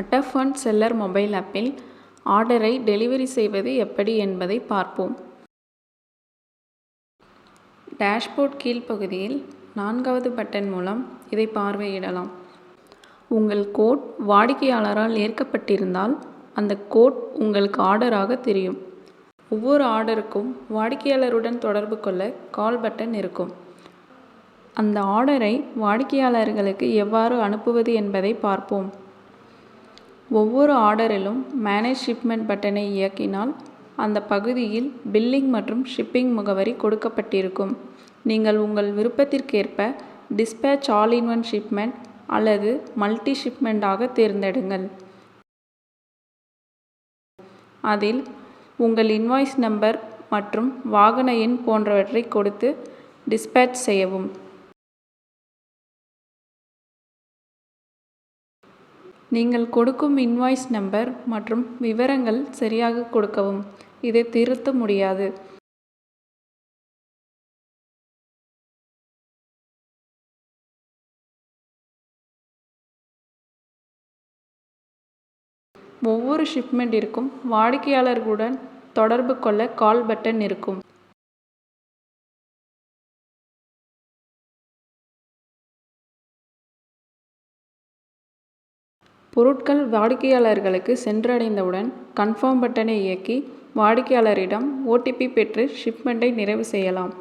அட்டஃபன் seller mobile ஆப்பில் ஆர்டரை delivery செய்வது எப்படி என்பதை பார்ப்போம். டேஷ்போர்ட் கீழ்ப்பகுதியில் நான்காவது பட்டன் மூலம் இதை பார்வையிடலாம். உங்கள் கோட் வாடிக்கையாளரால் ஏற்கப்பட்டிருந்தால் அந்த கோட் உங்களுக்கு ஆர்டராக தெரியும். ஒவ்வொரு ஆர்டருக்கும் வாடிக்கையாளருடன் தொடர்பு கொள்ள கால் பட்டன் இருக்கும். அந்த ஆர்டரை வாடிக்கையாளர்களுக்கு எவ்வாறு அனுப்புவது என்பதை பார்ப்போம். ஒவ்வொரு ஆர்டரிலும் மேனேஜ் ஷிப்மெண்ட் பட்டனை இயக்கினால் அந்த பகுதியில் பில்லிங் மற்றும் ஷிப்பிங் முகவரி கொடுக்கப்பட்டிருக்கும். நீங்கள் உங்கள் விருப்பத்திற்கேற்ப dispatch all in one shipment அல்லது மல்டி ஷிப்மெண்டாக தேர்ந்தெடுங்கள். அதில் உங்கள் இன்வாய்ஸ் நம்பர் மற்றும் வாகன எண் போன்றவற்றை கொடுத்து டிஸ்பேட்ச் செய்யவும். நீங்கள் கொடுக்கும் இன்வாய்ஸ் நம்பர் மற்றும் விவரங்கள் சரியாக கொடுக்கவும். இதை திருத்த முடியாது. ஒவ்வொரு ஷிப்மெண்ட்டிற்கும் வாடிக்கையாளர்களுடன் தொடர்பு கொள்ள கால் பட்டன் இருக்கும். பொருட்கள் வாடிக்கையாளர்களுக்கு சென்றடைந்தவுடன் கன்ஃபார்ம் பட்டனை இயக்கி வாடிக்கையாளரிடம் ஓடிபி பெற்று ஷிப்மெண்ட்டை நிறைவு செய்யலாம்.